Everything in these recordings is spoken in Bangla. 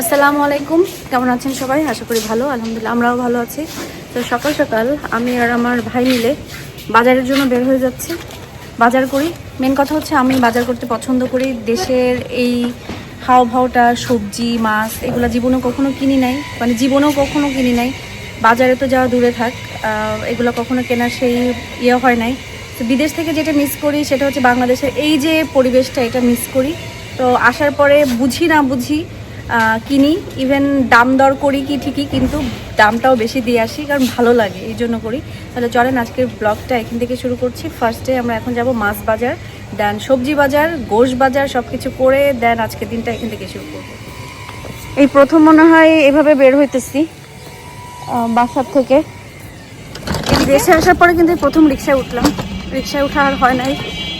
আসসালামু আলাইকুম। কেমন আছেন সবাই? আশা করি ভালো, আলহামদুলিল্লাহ, আমরাও ভালো আছি। তো সকাল সকাল আমি আর আমার ভাই মিলে বাজারের জন্য বের হয়ে যাচ্ছি, বাজার করি। মেন কথা হচ্ছে আমি বাজার করতে পছন্দ করি। দেশের এই হাও ভাওটা সবজি, মাছ, এগুলো জীবনেও কখনো কিনি নাই। মানে জীবনেও কখনো কিনি নাই। বাজারে তো যাওয়া দূরে থাক এগুলো কখনো কেনার সেই ইয়ে হয় নাই। তো বিদেশ থেকে যেটা মিস করি সেটা হচ্ছে বাংলাদেশের এই যে পরিবেশটা এটা মিস করি। তো আসার পরে বুঝি না বুঝি কিনি। ইভেন দাম দর করি কি ঠিকই, কিন্তু দামটাও বেশি দিয়ে আসি, কারণ ভালো লাগে, এই জন্য করি। তাহলে চলেন আজকের ব্লগটা, এখান থেকে শুরু করছি। ফার্স্টে আমরা এখন যাব মাছ বাজার দেন সবজি বাজার, গোশ বাজার সব কিছু করে দেন আজকের দিনটা এখান থেকে শুরু করব। এই প্রথম মনে হয় এভাবে বের হইতেছি বাসার থেকে। দেশে আসার পরে কিন্তু প্রথম রিক্সায় উঠলাম। রিক্সায় ওঠা আর হয় নাই।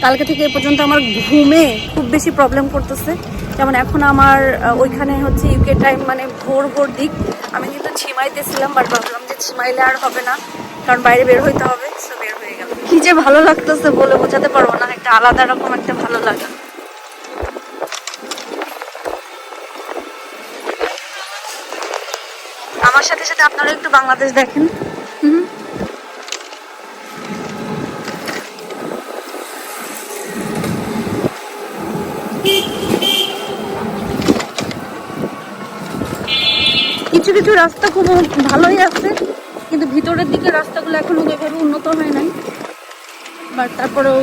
কালকে থেকে এ পর্যন্ত আমার ঘুমে খুব বেশি প্রবলেম করতেছে। যেমন এখন আমার ওইখানে হচ্ছে ইউকে টাইম মানে ভোর ভোর দিক। আমি কিন্তু ছিমাইতেছিলাম বাট ভাবলাম যে ছিমাইলে আর হবে না, কারণ বাইরে বের হইতে হবে সো বের হয়ে গেল কি যে ভালো লাগতেছে বলে বোঝাতে পারব না, একটা আলাদা রকম একটা ভালো লাগা। আমার সাথে সাথে আপনারা একটু বাংলাদেশ দেখেন। কিছু কিছু রাস্তা খুব ভালোই আছে কিন্তু ভিতরের দিকে রাস্তাগুলো এখনও ওইভাবে উন্নত হয় নাই। বাট তারপরেও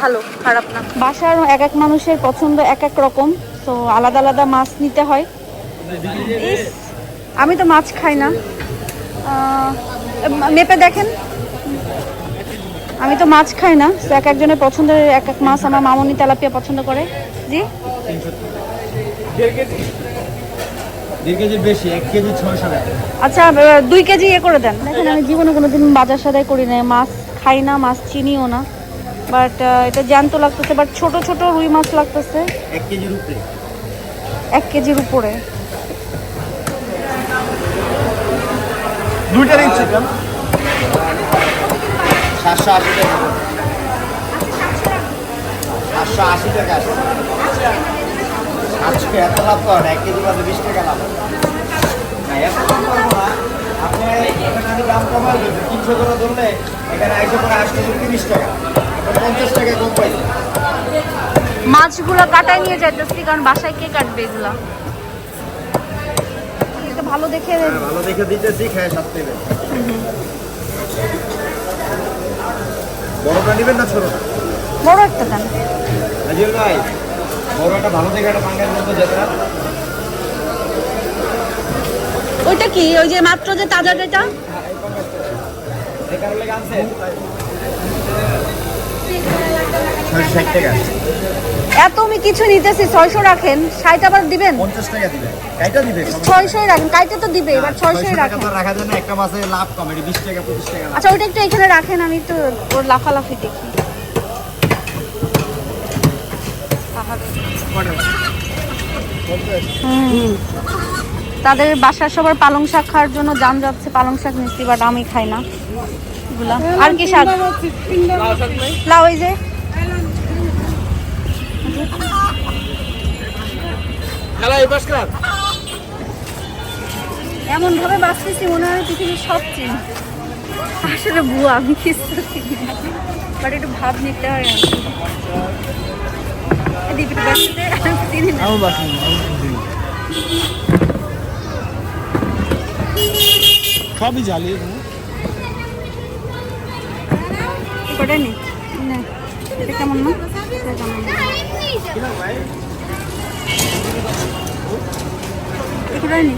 ভালো খারাপ না। বাসার এক এক মানুষের পছন্দ এক এক রকম তো আলাদা আলাদা মাছ নিতে হয়। আমি তো মাছ খাই না। মেপে দেখেন। আমি তো মাছ খাই না তো এক একজনের পছন্দের এক এক মাছ আমার মামনি তেলাপিয়া পছন্দ করে। জি? আচ্ছা দুই কেজি ইয়ে করে দেন। দেখেন আমি জীবনে কোনোদিন বাজার সাদাই করি না মাছ খাই না মাছ চিনিও না। বাট এটা জ্যান্ত লাগতেছে বাট ছোট ছোট রুই মাছ লাগতেছে। এক কেজির উপরে। এক কেজির উপরে। দুইটা নিচ্ছি সাতশো আশি টাকা। সাতশো আশি টাকা। আজকে এত লাভ করেন এক কেজি বাদে বিশ টাকা লাভ। না এত কম করব না। আপনি এখানে দাম কমাই তিনশো করে ধরলে এখানে একশো করে আসতে তিরিশ টাকা। পঞ্চাশ টাকা কম পাইছে মাছগুলো কাটায় নিয়ে যাইতেছি কারণ বাসায় কে কাটবে এগুলা? ভালো দেখে হ্যাঁ, ভালো দেখে দিতেছি খেয়ে সাথে দেবেন বড়টা নেবেন না ছোটটা? বড় একটা দেন। আজিল ভাই বড় একটা ভালো দেখে একটা পাঙ্গাস মতো ওইটা কি? ওই যে মাত্র যে তাজা যেটা? এত আমি কিছু নিতেছি ছয়শো রাখেন। ষাট আবার দিবেন? পঞ্চাশ টাকা দিবে। কাইটা দিবে? ছয়শোই রাখেন। তো দিবে এবার ছয়শোই টাকা রাখেন। তো রাখা একটা মাসে লাভ কম এটা বিশ টাকা পঁচিশ টাকা। আচ্ছা ওইটা একটু এখানে রাখেন আমি একটু ওর লাফালাফি দেখি হুম। তাদের বাসার সবার পালং শাক খাওয়ার জন্য জান যাচ্ছে পালং শাক নিচ্ছি বাট আমি খাই না। এগুলা। আর কি শাক? লাউ এই যে। এমন ভাবে বাঁচতেছি মনে হয় পৃথিবীর সব চিনি আসলে বুয়া আমি কিছু বাট একটু ভাব নিতে হয়। দীপির বাসাতে চিনি না আমি বাস সবই জ্বালিয়ে এটা কেমন না এটা নি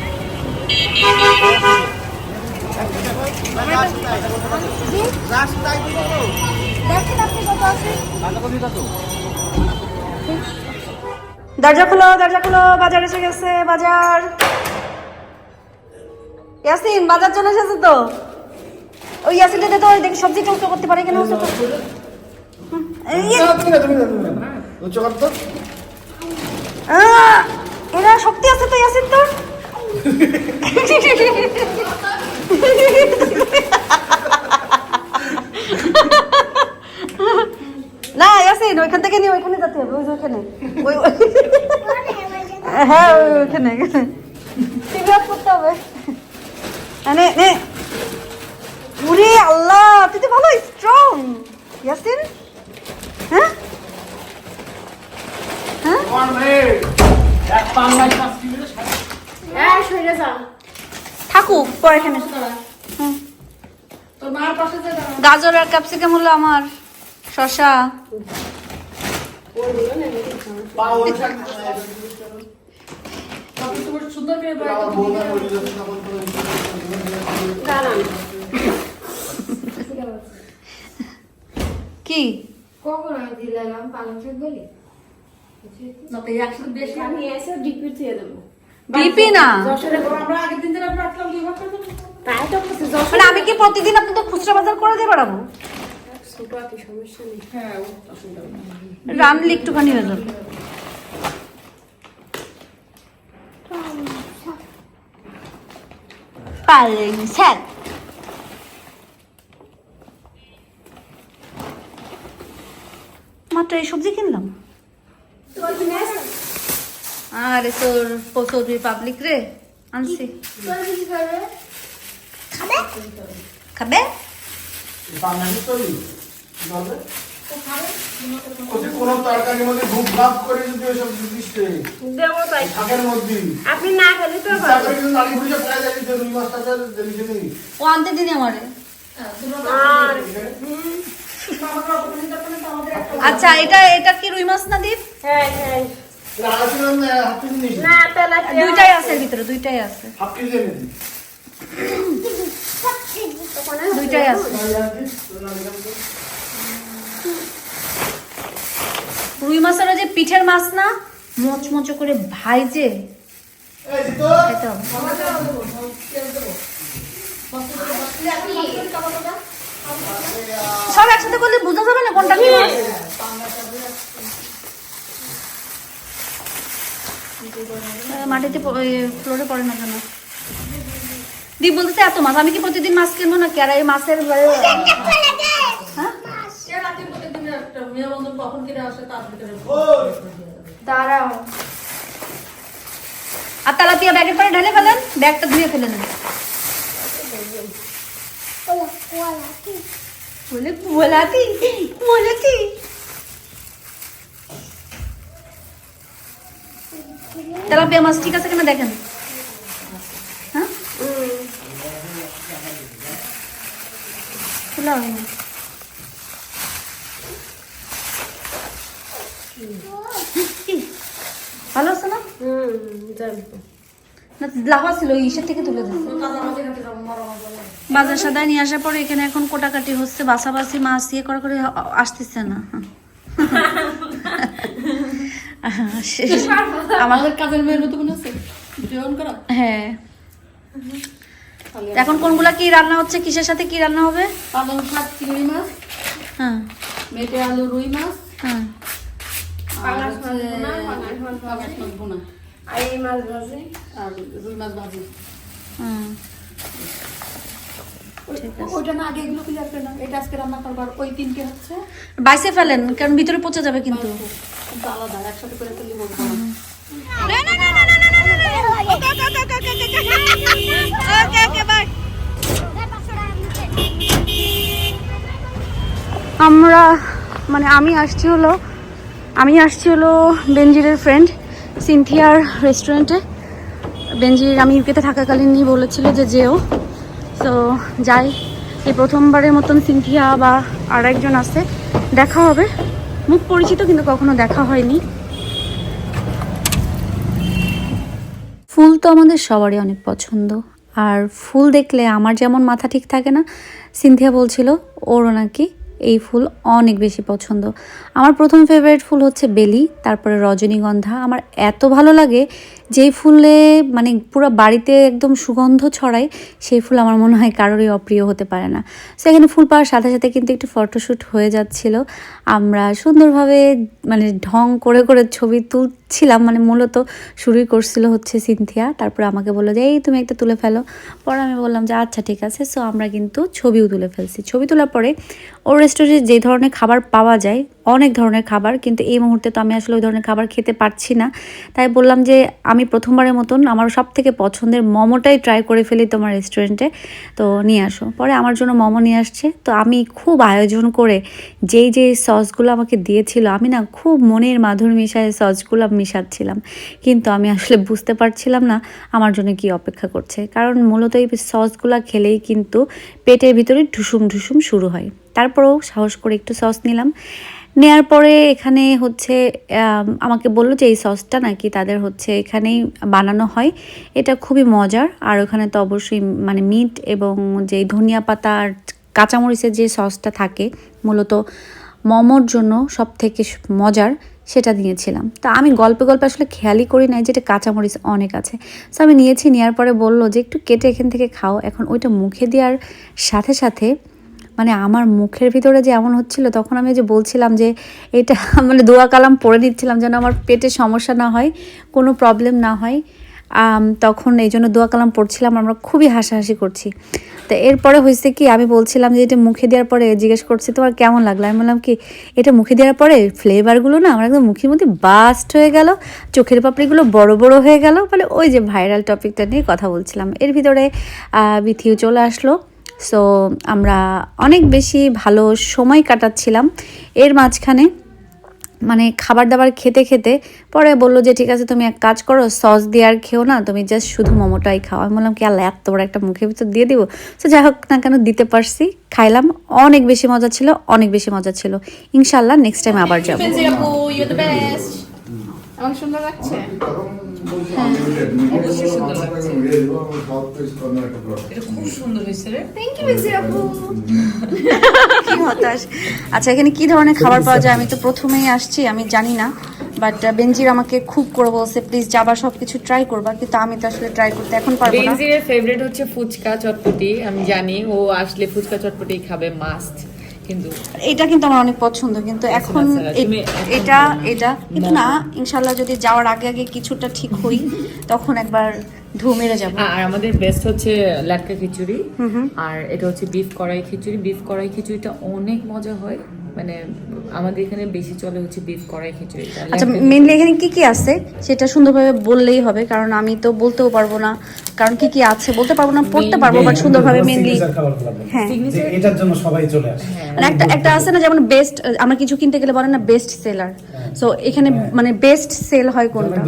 দরজা খুলো দরজা খুলো বাজার এসে গেছে বাজার। ইয়াসিন বাজার জন্য এসেছে তো? ওই ইয়াসিনটা তো ওই দেখি সবজি টুকটো করতে পারে কেন এরা শক্তি আছে তো ইয়াসিন তোর না ইয়াসিন ওইখান থেকে নিয়ে ওইখানে যেতে হবে ওই ওইখানে। ওই ওই- হ্যাঁ ওই ওইখানে ওইখানে। করতে হবে। নে নে। উরে আল্লাহ তুই তো ভালো স্ট্রং ইয়াসিন? হ্যাঁ? হ্যাঁ? হ্যাঁ থাকুক পরে এখানে। হুম। তোর মার পাশে যে দাঁড়া। গাজর আর ক্যাপসিকাম হলো আমার শশা কি? কখন আমি দিলাম পালং শাক বলি আমি কি প্রতিদিন আপনাদের খুচরা বাজার করে দিয়ে বেড়াবো? ছোট আছে সমস্যা নেই। হ্যাঁ রানলে একটুখানি হয়ে যাবে। পালং শাক। মাত্র এই সবজি কিনলাম। আরে তোর পৌঁছ পাবলিক রে আনছি। কি খাবে? খাবে কোনো তরকারির মধ্যে ধূপ ভাব করে যদি ওইসব দিস দেবো তাই। শাকের মধ্যে। আপনি না খেলে তো ইচ্ছা কিন্তু নাড়ি ভুড়ি সব খাই যাবি রুই মাছ টাকা দিলি নেই। ও আনতে দিন আমারে আচ্ছা এটা এটা কি রুই মাছ না দীপ? হ্যাঁ হ্যাঁ। দুইটাই আছে ভিতরে দুইটাই আছে। দুইটাই আছে। রুই মাছের যে পিঠের মাছ না মচমচ করে ভাইজে সব একসাথে করলে বোঝা যাবে না কোনটা কি? মাটিতে ফ্লোরে পড়ে না কেন? দীপ বলতেছে এত মাছ আমি কি প্রতিদিন মাছ কিনবো না কেরা এই মাছের হ্যাঁ দাঁড়াও আর তালাপিয়া ব্যাগের পরে ঢেলে ফেলেন ব্যাগটা ধুয়ে ফেলে নেন বলে কুয়ালাতি কুয়ালাতি তেলাপিয়া মাছ ঠিক আছে কিনা দেখেন হ্যাঁ খোলা হয়নি কি? ভালো আছে না ছিল ইসের থেকে তুলে দিচ্ছে বাজার সাদায় নিয়ে আসার পরে এখানে এখন কোটাকাটি হচ্ছে বাসাবাসি মাছ ইয়ে করা করে আসতেছে না। আমাদের কাজের মেয়ের মতো মনে আছে হ্যাঁ। এখন কোনগুলা কি রান্না হচ্ছে কিসের সাথে কি রান্না হবে? পালং শাক চিংড়ি মাছ হ্যাঁ। মেটে আলু রুই মাছ হ্যাঁ। আর হচ্ছে পাঙাশ মাছ বোনা। আর এই মাছ ভাজি আর রুই মাছ ভাজি হুম। ঠিক না আগে এগুলো ক্লিয়ার করে না এটা আজকে রান্না করবার ওই তিনটে হচ্ছে বাইসে ফেলেন কারণ ভিতরে পচে যাবে কিন্তু কিন্তু আলাদা একসাথে করে তুলি বলব আমরা মানে আমি আসছি হলো আমি আসছি হলো বেনজিরের ফ্রেন্ড সিনথিয়ার রেস্টুরেন্টে। বেনজির আমি ইউকেতে থাকাকালীনই বলেছিল যে যেও। তো যাই। এই প্রথমবারের মতন সিনথিয়া বা আর একজন আছে। দেখা হবে। মুখ পরিচিত কিন্তু কখনো দেখা হয়নি। ফুল তো আমাদের সবারই অনেক পছন্দ। আর ফুল দেখলে আমার যেমন মাথা ঠিক থাকে না, সিনথিয়া বলছিল, ওরও নাকি এই ফুল অনেক বেশি পছন্দ। আমার প্রথম ফেভারিট ফুল হচ্ছে বেলি, তারপরে রজনীগন্ধা। আমার এত ভালো লাগে যেই ফুলে মানে পুরো বাড়িতে একদম সুগন্ধ ছড়ায়, সেই ফুল আমার মনে হয় কারোরই অপ্রিয় হতে পারে না। সো সেখানে ফুল পাওয়ার সাথে সাথে কিন্তু একটু ফটোশ্যুট হয়ে যাচ্ছিল। আমরা সুন্দরভাবে মানে ঢং করে করে ছবি তুলছিলাম মানে মূলত শুরুই করছিল হচ্ছে সিনথিয়া। তারপরে আমাকে বলল যে, এই তুমি একটা তুলে ফেলো। পরে আমি বললাম যে আচ্ছা ঠিক আছে। সো আমরা কিন্তু ছবিও তুলে ফেলছি। ছবি তোলার পরে ওর রেস্টুরেন্টে যে ধরনের খাবার পাওয়া যায় অনেক ধরনের খাবার, কিন্তু এই মুহূর্তে তো আমি আসলে ওই ধরনের খাবার খেতে পারছি না। তাই বললাম যে, আমি প্রথমবারের মতন আমার সব থেকে পছন্দের মোমোটাই ট্রাই করে ফেলি তোমার রেস্টুরেন্টে তো নিয়ে আসো। পরে আমার জন্য মোমো নিয়ে আসছে। তো আমি খুব আয়োজন করে যেই যেই সসগুলো আমাকে দিয়েছিল, আমি না খুব মনের মাধুর মিশায় সসগুলো মিশাচ্ছিলাম। কিন্তু আমি আসলে বুঝতে পারছিলাম না আমার জন্য কি অপেক্ষা করছে। কারণ মূলত এই সসগুলো খেলেই কিন্তু পেটের ভিতরে ঢুসুম ঢুসুম শুরু হয়। তারপরেও সাহস করে একটু সস নিলাম। নেয়ার পরে এখানে হচ্ছে আমাকে বলল যে এই সসটা নাকি তাদের হচ্ছে এখানেই বানানো হয়। এটা খুবই মজার। আর ওখানে তো অবশ্যই মানে মিট এবং যে ধনিয়া পাতা আর কাঁচামরিচের যে সসটা থাকে, মূলত মোমোর জন্য সব থেকে মজার সেটা নিয়েছিলাম। তা আমি গল্পে গল্পে আসলে খেয়ালই করি নাই যেটা কাঁচামরিচ অনেক আছে। সো আমি নিয়েছি নেওয়ার পরে বলল যে একটু কেটে এখান থেকে খাও। এখন ওইটা মুখে দেওয়ার সাথে সাথে মানে আমার মুখের ভিতরে যে এমন হচ্ছিল, তখন আমি যে বলছিলাম যে এটা মানে দোয়া কালাম পড়ে নিচ্ছিলাম যেন আমার পেটে সমস্যা না হয়, কোনো প্রবলেম না হয়। তখন এই জন্য দোয়া কালাম পড়ছিলাম, আমরা খুবই হাসাহাসি করছি। তো এরপরে হয়েছে কি, আমি বলছিলাম যে এটা মুখে দেওয়ার পরে জিজ্ঞেস করছি, তোমার কেমন লাগল? আমি বললাম কি, এটা মুখে দেওয়ার পরে ফ্লেভারগুলো না আমার একদম মুখের মধ্যে বাস্ট হয়ে গেল, চোখের পাপড়িগুলো বড় বড় হয়ে গেল। মানে ওই যে ভাইরাল টপিকটা নিয়ে কথা বলছিলাম। এর ভিতরে বিথিও চলে আসলো। সো আমরা অনেক বেশি ভালো সময় কাটাচ্ছিলাম। এর মাঝখানে মানে খাবার দাবার খেতে খেতে পরে বলল যে, ঠিক আছে, তুমি এক কাজ করো, সস দিয়ে আর খেও না, তুমি জাস্ট শুধু মোমোটাই খাও। আমি বললাম কি, আল্লাহ, এত বড় একটা মুখের ভিতর দিয়ে দিব? তো যাই হোক না কেন, দিতে পারছি, খাইলাম। অনেক বেশি মজা ছিল, অনেক বেশি মজা ছিল। ইনশাল্লাহ নেক্সট টাইম আবার যাব। আমাকে সুন্দর লাগছে? আচ্ছা এখানে কি ধরনের খাবার পাওয়া যায়? আমি তো প্রথমেই আসছি, আমি জানি না বাট বেনজির আমাকে খুব করে বলছে প্লিজ যাবার সব কিছু ট্রাই করবা। কিন্তু আমি তো আসলে ট্রাই করতে এখন পারব না। ফেভারিট হচ্ছে ফুচকা চটপটি, আমি জানি, ও আসলে ফুচকা চটপটি খাবে মাস্ট কিন্তু এটা কিন্তু আমার অনেক পছন্দ কিন্তু এখন এটা এটা কিন্তু না ইনশাল্লাহ যদি যাওয়ার আগে আগে কিছুটা ঠিক হই তখন একবার ঢু মেরে যাব। আর আমাদের বেস্ট হচ্ছে লাটকা খিচুড়ি আর এটা হচ্ছে বিফ কড়াই খিচুড়ি। বিফ কড়াই খিচুড়িটা অনেক মজা হয়। মানে আমাদের এখানে বেশি চলে হচ্ছে বিফ কড়াই খিচুড়ি আচ্ছা মেনলি এখানে কি কি আছে? সেটা সুন্দরভাবে বললেই হবে কারণ আমি তো বলতেও পারব না। কারণ কি কি আছে বলতে পারব না পড়তে পারব বাট সুন্দরভাবে মেনলি। হ্যাঁ। এটার জন্য সবাই চলে আসে। মানে একটা একটা আছে না যেমন বেস্ট আমরা কিছু কিনতে গেলে বলে না বেস্ট সেলার সো এখানে মানে বেস্ট সেল হয় কোনটা?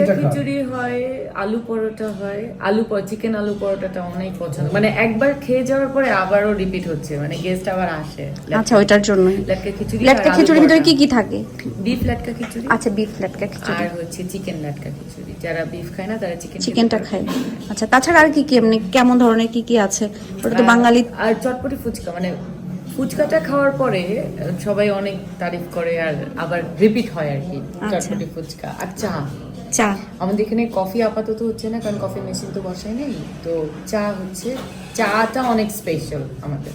এটা খিচুড়ি হয় আলু পরোটা হয়। আলু চিকেন আলু পরোটাটা অনেক পছন্দ। মানে একবার খেয়ে যাওয়ার পরে আবারও রিপিট হচ্ছে মানে গেস্ট আবার আসে। আচ্ছা ওইটার জন্যই লাটকা খিচুড়ি লাটকা খিচুড়ির ভিতরে কি কি থাকে? বিফ লাটকা খিচুড়ি। আচ্ছা বিফ লাটকা খিচুড়ি। আর হচ্ছে চিকেন লাটকা খিচুড়ি। যারা বিফ খায় না তারা চিকেন চিকেনটা খায়। আচ্ছা তাছাড়া আর কি কি এমনি কেমন ধরনের কি কি আছে? ওটা তো বাঙালি আর চটপটি ফুচকা মানে ফুচকাটা খাওয়ার পরে সবাই অনেক তারিফ করে আর আবার রিপিট হয় আর কি আচ্ছা। চটপটি ফুচকা আর চা। চা। আমাদের এখানে কফি আপাতত হচ্ছে না কারণ কফি মেশিন তো বসাই নেই। তো চা হচ্ছে চাটা অনেক স্পেশাল আমাদের।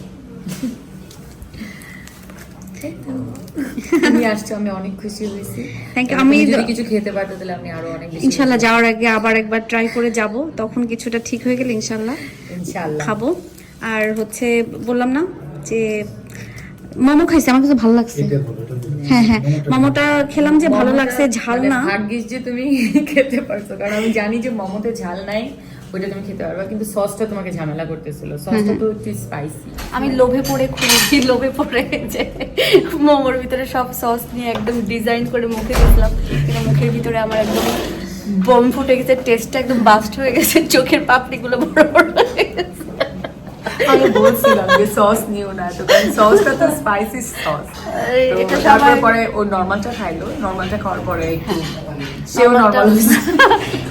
তুমি আসছো আমি অনেক খুশি হয়েছি। Thank you. আমি যদি কিছু খেতে পারতো তাহলে আমি আরও অনেক বেশি ইনশাল্লাহ যাওয়ার আগে আবার একবার ট্রাই করে যাব তখন কিছুটা ঠিক হয়ে গেলে ইনশাআল্লাহ খাব। আর হচ্ছে বললাম না যে মোমো খাইছে আমার কাছে ভালো লাগছে। হ্যাঁ হ্যাঁ মোমোটা খেলাম যে ভালো লাগছে ঝাল মানে না। ভাগ্যিস যে তুমি খেতে পারছ কারণ আমি জানি যে মোমোতে ঝাল নাই। ওইটা তুমি খেতে পারবা কিন্তু সসটা তোমাকে ঝামেলা করতেছিল। সসটা তো একটু স্পাইসি আমি লোভে পড়ে খুবই লোভে পড়ে যে মোমোর ভিতরে সব সস নিয়ে একদম ডিজাইন করে মুখে দেখলাম কিন্তু মুখের ভিতরে আমার একদম বম ফুটে গেছে টেস্টটা একদম বাস্ট হয়ে গেছে চোখের পাপড়িগুলো বড় বড় হয়ে গেছে। আমি বলছিলাম যে সস নিও না তো কারণ সসটা তো স্পাইসি সস এটা তারপর পরে ও নর্মালটা খাইলো। নর্মালটা খাওয়ার পরে একটু সেও নর্মাল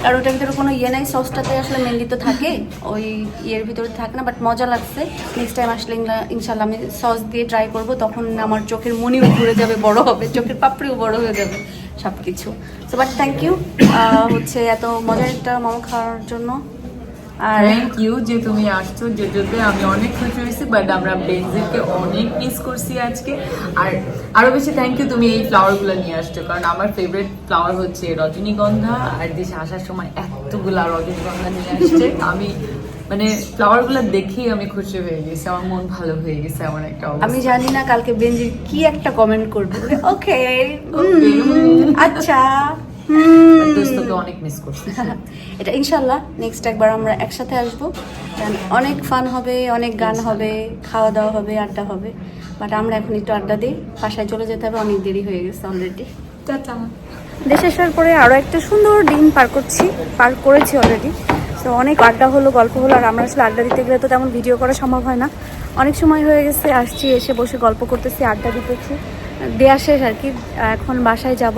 আর ওটার ভিতরে কোনো ইয়ে নাই সসটাতে আসলে মেনলি তো থাকে ওই ইয়ের ভিতরে থাকে না বাট মজা লাগছে। নেক্সট টাইম আসলে ইনশাল্লাহ আমি সস দিয়ে ট্রাই করব তখন আমার চোখের মনিও ঘুরে যাবে বড় হবে চোখের পাপড়িও বড় হয়ে যাবে সব কিছু সো বাট থ্যাংক ইউ হচ্ছে এত মজার একটা মোমো খাওয়ার জন্য। আর থ্যাংক ইউ যে তুমি আসছো যদি আমি অনেক খুশি হয়েছি বাট আমরা বেনজিনকে অনেক মিস করছি আজকে। আর আরও বেশি থ্যাংক ইউ তুমি এই ফ্লাওয়ারগুলো নিয়ে আসছো কারণ আমার ফেভারিট ফ্লাওয়ার হচ্ছে রজনীগন্ধা। আর দেশে আসার সময় এতগুলা রজনীগন্ধা নিয়ে আসছে আমি মানে ফ্লাওয়ারগুলো দেখেই আমি খুশি হয়ে গেছি আমার মন ভালো হয়ে গেছে আমার একটা আমি জানি না কালকে বেঞ্জির কি একটা কমেন্ট করবে। ওকে আচ্ছা। হুম। দোস্তকে অনেক মিস করছি। এটা ইনশাল্লাহ নেক্সট একবার আমরা একসাথে আসব। অনেক ফান হবে অনেক গান হবে খাওয়া দাওয়া হবে আড্ডা হবে। বাট আমরা এখন একটু আড্ডা দিই বাসায় চলে যেতে হবে অনেক দেরি হয়ে গেছে অলরেডি দেশে আসার পরে আরও একটা সুন্দর দিন পার করছি পার করেছি অলরেডি তো অনেক আড্ডা হলো গল্প হলো আর আমরা আসলে আড্ডা দিতে গেলে তো তেমন ভিডিও করা সম্ভব হয় না। অনেক সময় হয়ে গেছে আসছি এসে বসে গল্প করতেছি আড্ডা দিতেছি। দেয়া শেষ আর কি এখন বাসায় যাব।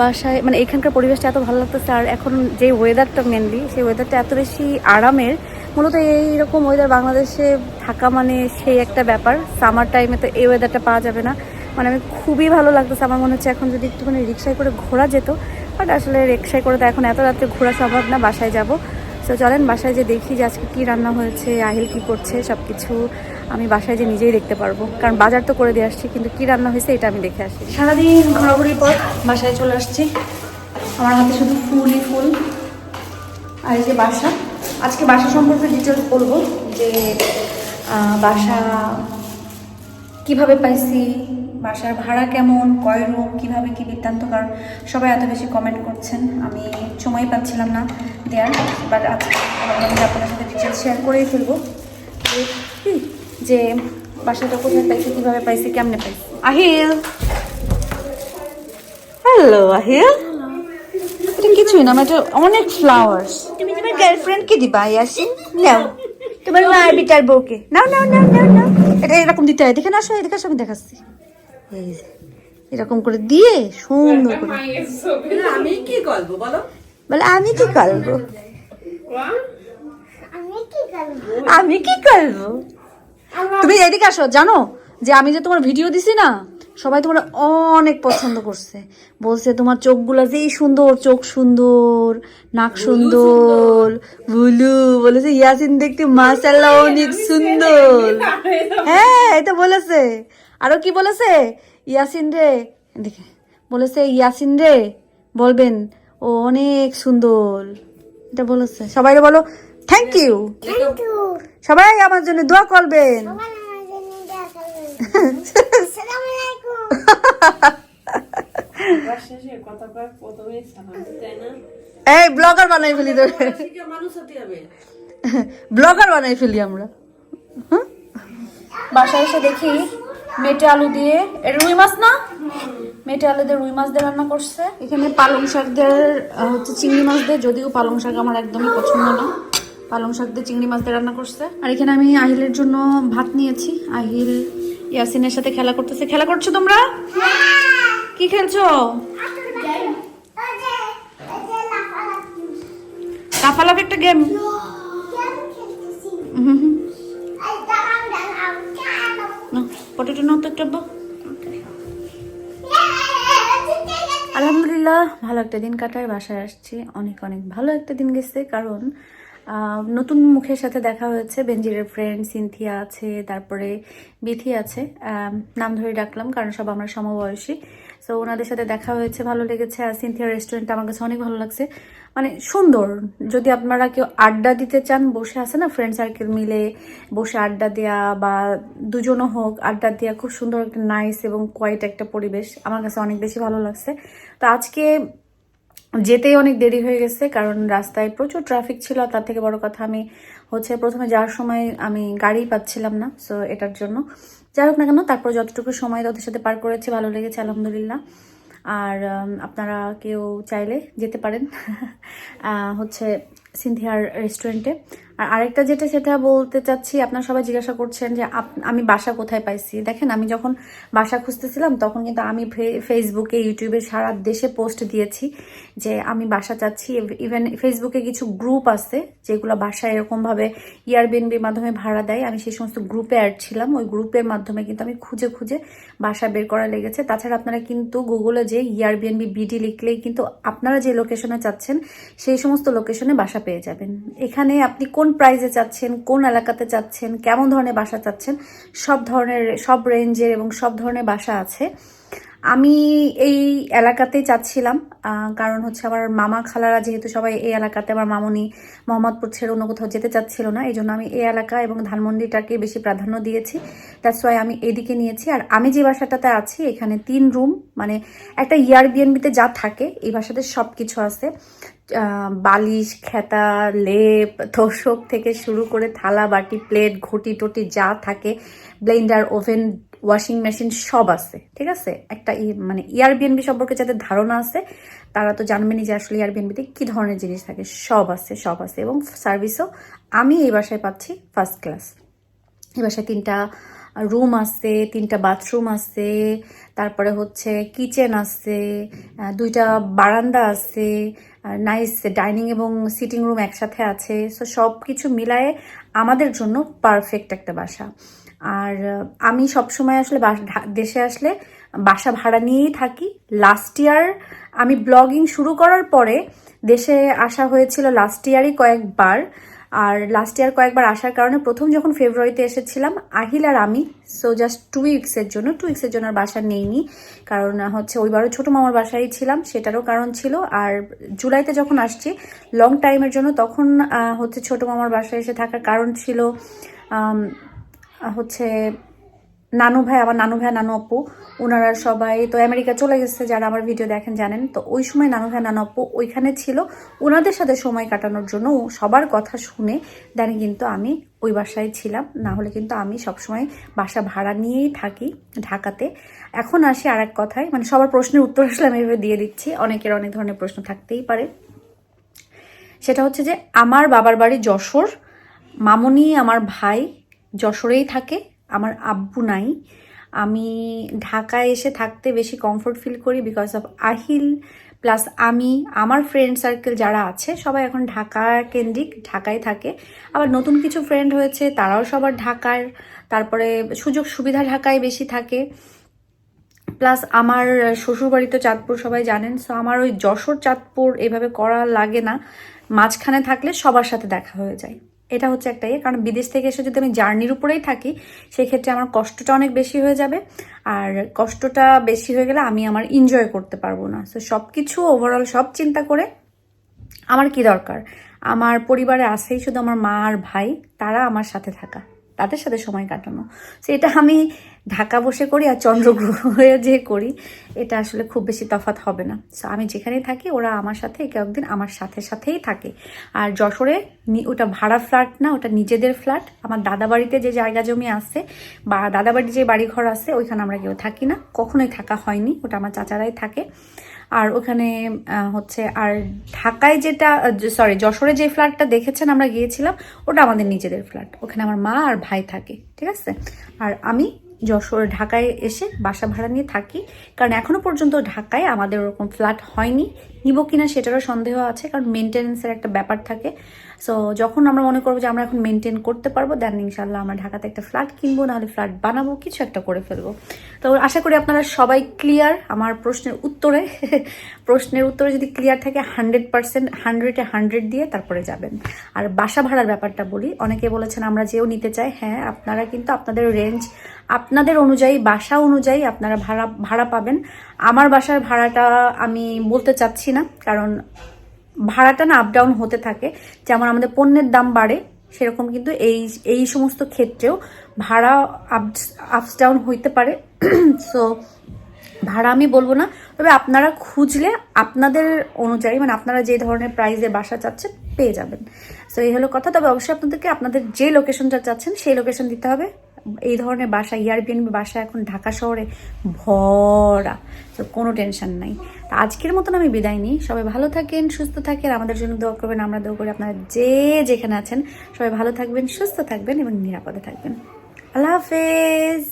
বাসায় মানে এখানকার পরিবেশটা এত ভালো লাগতেছে, আর এখন যে ওয়েদারটা মেনলি সেই ওয়েদারটা এত বেশি আরামের, মূলত এইরকম ওয়েদার বাংলাদেশে থাকা মানে সেই একটা ব্যাপার। সামার টাইমে তো এই ওয়েদারটা পাওয়া যাবে না। মানে আমি খুবই ভালো লাগতেছে, আমার মনে হচ্ছে এখন যদি একটুখানি রিক্সায় করে ঘোরা যেত বাট আসলে রিক্সায় করে তো এখন এত রাত্রে ঘোরা সম্ভব না, বাসায় যাব। তো চলেন বাসায় যে দেখি যে আজকে কী রান্না হয়েছে, আহিল কী করছে সব কিছু আমি বাসায় যে নিজেই দেখতে পারব। কারণ বাজার তো করে দিয়ে আসছি, কিন্তু কী রান্না হয়েছে এটা আমি দেখে আসছি সারাদিন ঘোরাঘুরির পর বাসায় চলে আসছি। আমার হাতে শুধু ফুলই ফুল। আর এই যে বাসা, আজকে বাসা সম্পর্কে ডিটেলস বলব যে বাসা কীভাবে পাইছি বাসার ভাড়া কেমন, কয় রুম কীভাবে কী বৃত্তান্ত, কারণ সবাই এত বেশি কমেন্ট করছেন, আমি সময় পাচ্ছিলাম না দেওয়ার বাট আজকে যে আপনার সাথে ডিটেলস শেয়ার করেই ফেলব। যে বাসাটা কোথায় পাইছি, কীভাবে পাইছি, কেমনে পাইছি? আহিল! হ্যালো আহিল! এটা কিছুই না এটা অনেক ফ্লাওয়ার্স তুমি তোমার গার্লফ্রেন্ডকে দিবা, ইয়াসিন? নাও। তোমার মা আর বিটার বউকে। নাও নাও নাও নাও নাও। এটা এরকম দিতে হয়। দেখে না আসো, এদিকে আসো, আমি দেখাচ্ছি। এই যে, এরকম করে দিয়ে সুন্দর করে আমি কি করব বলো? বলে আমি কি করব? আমি কি করব? তুমি এদিকে আসো জানো যে আমি যে তোমার ভিডিও দিছি না সবাই তোমার অনেক পছন্দ করছে। বলছে তোমার চোখগুলা যেই সুন্দর চোখ সুন্দর নাক সুন্দর বুলু বলেছে ইয়াসিন দেখতে মাসাল্লাহ অনেক সুন্দর। হ্যাঁ এটা বলেছে। আরও কি বলেছে? ইয়াসিন রে। দেখে বলেছে ইয়াসিন রে বলবেন ও অনেক সুন্দর। এটা বলেছে। সবাই বলো থ্যাংক ইউ সবাই আমার জন্য দোয়া করবেন। এই ব্লগার বানাই ফেলি হবে। ব্লগার বানাই ফেলি আমরা। বাসায় এসে দেখি। মেটে আলু দিয়ে। এটা রুই মাছ না? মেটে আলু দিয়ে রুই মাছ দিয়ে রান্না করছে। এখানে পালং শাক দিয়ে হচ্ছে চিংড়ি মাছ দিয়ে যদিও পালং শাক আমার একদমই পছন্দ না। পালং শাক দিয়ে চিংড়ি মাছ দিয়ে রান্না করছে। আর এখানে আমি আহিলের জন্য ভাত নিয়েছি। আহিল ইয়াসিনের সাথে খেলা করতেছে। খেলা করছ তোমরা? কি খেলছো? লাফালাফি একটা গেম। পটেটো নাও তো একটা। আলহামদুলিল্লাহ, ভালো একটা দিন কাটায়, বাসায় আসছি। অনেক অনেক ভালো একটা দিন গেছে, কারণ নতুন মুখের সাথে দেখা হয়েছে। বেঞ্জিরের ফ্রেন্ড সিনথিয়া আছে, তারপরে বিথি আছে। নাম ধরে ডাকলাম, কারণ সব আমরা সমবয়সী। সো ওনাদের সাথে দেখা হয়েছে, ভালো লেগেছে। আর সিনথিয়া রেস্টুরেন্ট আমার কাছে অনেক ভালো লাগছে। মানে সুন্দর। যদি আপনারা কেউ আড্ডা দিতে চান, বসে আছে না ফ্রেন্ড সার্কেল মিলে, বসে আড্ডা দেওয়া বা দুজনও হোক, আড্ডা দেওয়া খুব সুন্দর একটা নাইস এবং কোয়াইট একটা পরিবেশ আমার কাছে অনেক বেশি ভালো লাগছে। তো আজকে যেতেই অনেক দেরি হয়ে গেছে, কারণ রাস্তায় প্রচুর ট্রাফিক ছিল। তার থেকে বড় কথা আমি হচ্ছে প্রথমে যাওয়ার সময় আমি গাড়ি পাচ্ছিলাম না সো এটার জন্য। যাই হোক না কেন, তারপর যতটুকু সময় তাদের সাথে পার করেছে, ভালো লেগেছে, আলহামদুলিল্লাহ। আর আপনারা কেউ চাইলে যেতে পারেন হচ্ছে সিন্ধিয়ার রেস্টুরেন্টে আর আরেকটা যেটা সেটা বলতে চাচ্ছি, আপনারা সবাই জিজ্ঞাসা করছেন যে আমি বাসা কোথায় পাইছি। দেখেন, আমি যখন বাসা খুঁজতেছিলাম, তখন কিন্তু আমি ফেসবুকে ইউটিউবে সারা দেশে পোস্ট দিয়েছি যে আমি বাসা চাচ্ছি। ইভেন ফেসবুকে কিছু গ্রুপ আছে যেগুলো বাসা এরকমভাবে ইয়ারবিএনবির মাধ্যমে ভাড়া দেয়। আমি সেই সমস্ত গ্রুপে অ্যাড ছিলাম। ওই গ্রুপের মাধ্যমে কিন্তু আমি খুঁজে খুঁজে বাসা বের করা লেগেছে। তাছাড়া আপনারা কিন্তু গুগলে যে ইয়ারবিএনবি বিডি লিখলেই কিন্তু আপনারা যে লোকেশনে চাচ্ছেন, সেই সমস্ত লোকেশনে বাসা পেয়ে যাবেন। এখানে আপনি প্রাইসে চাচ্ছেন, কোন এলাকাতে চাচ্ছেন, কেমন ধরনের বাসা চাচ্ছেন, সব ধরনের, সব রেঞ্জের এবং সব ধরনের বাসা আছে। আমি এই এলাকাতেই চাচ্ছিলাম কারণ হচ্ছে আমার মামা খালারা যেহেতু সবাই এই এলাকাতে, আমার মামনি মোহাম্মদপুর ছেড়ে অন্য কোথাও যেতে চাচ্ছিল না, এই জন্য আমি এই এলাকা এবং ধানমন্ডিটাকে বেশি প্রাধান্য দিয়েছি। দ্যাটস ওয়াই আমি এদিকে নিয়েছি। আর আমি যে বাসাটাতে আছি, এখানে তিন রুম মানে একটা ইয়ার বিএনবিতে যা থাকে, এই বাসাতে সব কিছু আছে। বালিশ, খেতা, লেপ, তোষক থেকে শুরু করে থালা, বাটি, প্লেট, ঘটি, টটি যা থাকে, ব্লেন্ডার, ওভেন, ওয়াশিং মেশিন সব আছে, ঠিক আছে? একটা মানে এয়ারবিএনবি সম্পর্কে যাদের ধারণা আছে, তারা তো জানবেনই যে আসলে এয়ারবিএনবিতে কী ধরনের জিনিস থাকে। সব আছে সব আছে। এবং সার্ভিসও আমি এই বাসায় পাচ্ছি ফার্স্ট ক্লাস এই বাসায় তিনটা রুম আছে, তিনটা বাথরুম আছে, তারপরে হচ্ছে কিচেন আছে দুইটা বারান্দা আছে নাইস ডাইনিং এবং সিটিং রুম একসাথে আছে। সো সব কিছু মিলায়ে আমাদের জন্য পারফেক্ট একটা বাসা। আর আমি সবসময় আসলে দেশে আসলে বাসা ভাড়া নিয়েই থাকি। লাস্ট ইয়ার আমি ব্লগিং শুরু করার পরে দেশে আসা হয়েছিল লাস্ট ইয়ারই কয়েকবার। আর লাস্ট ইয়ার কয়েকবার আসার কারণে প্রথম যখন ফেব্রুয়ারিতে এসেছিলাম, আহিল আর আমি সো জাস্ট টু উইক্সের জন্য টু উইক্সের জন্য আর বাসা নেইনি। কারণ হচ্ছে ওইবারও ছোটো মামার বাসায় ছিলাম, সেটারও কারণ ছিল। আর জুলাইতে যখন আসছি লং টাইমের জন্য তখন হচ্ছে ছোটো মামার বাসায় এসে থাকার কারণ ছিল হচ্ছে নানু ভাই, আমার নানু ভাই, নানু আপু ওনারা সবাই তো আমেরিকা চলে গেছে, যারা আমার ভিডিও দেখেন জানেন। তো ওই সময় নানু ভাই, নানু আপু ওইখানে ছিল। ওনাদের সাথে সময় কাটানোর জন্য সবার কথা শুনে দেন কিন্তু আমি ওই বাসায় ছিলাম। না হলে কিন্তু আমি সবসময় বাসা ভাড়া নিয়েই থাকি ঢাকাতে। এখন আসি আর এক কথায় মানে সবার প্রশ্নের উত্তর আসলে আমি এভাবে দিয়ে দিচ্ছি। অনেকের অনেক ধরনের প্রশ্ন থাকতেই পারে। সেটা হচ্ছে যে, আমার বাবার বাড়ি যশোর। মামনি, আমার ভাই যশোরেই থাকে। আমার আব্বু নাই। আমি ঢাকায় এসে থাকতে বেশি কমফোর্ট ফিল করি বিকজ অফ আহিল প্লাস আমি, আমার ফ্রেন্ড সার্কেল যারা আছে, সবাই এখন ঢাকা কেন্দ্রিক ঢাকায় থাকে। আবার নতুন কিছু ফ্রেন্ড হয়েছে, তারাও সবার ঢাকার। তারপরে সুযোগ সুবিধা ঢাকায় বেশি থাকে। প্লাস আমার শ্বশুরবাড়ি তো চাঁদপুর, সবাই জানেন। সো আমার ওই যশোর, চাঁদপুর এভাবে করা লাগে না। মাঝখানে থাকলে সবার সাথে দেখা হয়ে যায়। এটা হচ্ছে একটা ইয়ে। কারণ বিদেশ থেকে এসে যদি আমি জার্নির উপরেই থাকি, সেক্ষেত্রে আমার কষ্টটা অনেক বেশি হয়ে যাবে। আর কষ্টটা বেশি হয়ে গেলে আমি আমার এনজয় করতে পারব না। সো সব কিছু ওভারঅল সব চিন্তা করে আমার কি দরকার? আমার পরিবারে আসেই শুধু আমার মা আর ভাই, তারা আমার সাথে থাকা। তাদের সাথে সময় কাটানো। সো এটা আমি ঢাকা বসে করি আর চন্দ্রগ্রহে যে করি, এটা আসলে খুব বেশি তফাৎ হবে না। সো আমি যেখানেই থাকি, ওরা আমার সাথে, একে একদিন আমার সাথে সাথেই থাকে। আর যশোরে ওটা ভাড়া ফ্ল্যাট না, ওটা নিজেদের ফ্ল্যাট। আমার দাদা বাড়িতে যে জায়গা জমি আছে বা দাদা বাড়ির যে বাড়িঘর আছে, ওইখানে আমরা কেউ থাকি না। কখনোই থাকা হয়নি, ওটা আমার চাচারাই থাকে। আর ওখানে হচ্ছে আর ঢাকায় যেটা সরি যশোরে যে ফ্ল্যাটটা দেখেছেন আমরা গিয়েছিলাম, ওটা আমাদের নিজেদের ফ্ল্যাট ওখানে আমার মা আর ভাই থাকে, ঠিক আছে? আর আমি যশোর, ঢাকায় এসে বাসা ভাড়া নিয়ে থাকি, কারণ এখনও পর্যন্ত ঢাকায় আমাদের ওরকম ফ্ল্যাট হয়নি। নিব কিনা সেটারও সন্দেহ আছে, কারণ মেনটেনেন্সের একটা ব্যাপার থাকে। সো যখন আমরা মনে করব যে আমরা এখন মেনটেন করতে পারব দেন ইনশাল্লাহ আমরা ঢাকাতে একটা ফ্ল্যাট কিনবো, নাহলে ফ্ল্যাট বানাবো, কিছু একটা করে ফেলব। তো আশা করি আপনারা সবাই ক্লিয়ার আমার প্রশ্নের উত্তরে। প্রশ্নের উত্তরে যদি ক্লিয়ার থাকে হান্ড্রেড পার্সেন্ট হান্ড্রেডে হান্ড্রেড দিয়ে তারপরে যাবেন। আর বাসা ভাড়ার ব্যাপারটা বলি, অনেকে বলেছেন আমরা যেও নিতে চাই। হ্যাঁ আপনারা কিন্তু আপনাদের রেঞ্জ আপনাদের অনুযায়ী, বাসা অনুযায়ী আপনারা ভাড়া ভাড়া পাবেন। আমার বাসার ভাড়াটা আমি বলতে চাচ্ছি না, কারণ ভাড়াটা না আপ ডাউন হতে থাকে। যেমন আমাদের পণ্যের দাম বাড়ে, সেরকম কিন্তু এই এই সমস্ত ক্ষেত্রেও ভাড়া আপস ডাউন হইতে পারে। সো ভাড়া আমি বলব না। তবে আপনারা খুঁজলে আপনাদের অনুযায়ী মানে আপনারা যে ধরনের প্রাইসে বাসা চাচ্ছেন, পেয়ে যাবেন। সো এই হলো কথা। তবে অবশ্যই আপনাদেরকে আপনাদের যে লোকেশনটা চাচ্ছেন, সেই লোকেশন দিতে হবে। এই ধরনের বাসা ইয়ারবিএনবি বাসা এখন ঢাকা শহরে ভরা। তো কোনো টেনশন নাই। আজকের মতন আমি বিদায় নিই। সবাই ভালো থাকেন, সুস্থ থাকেন, আমাদের জন্য দোয়া করবেন, আমরা দোয়া করি আপনারা যে যেখানে আছেন। সবাই ভালো থাকবেন, সুস্থ থাকবেন এবং নিরাপদে থাকবেন। আল্লাহ হাফেজ।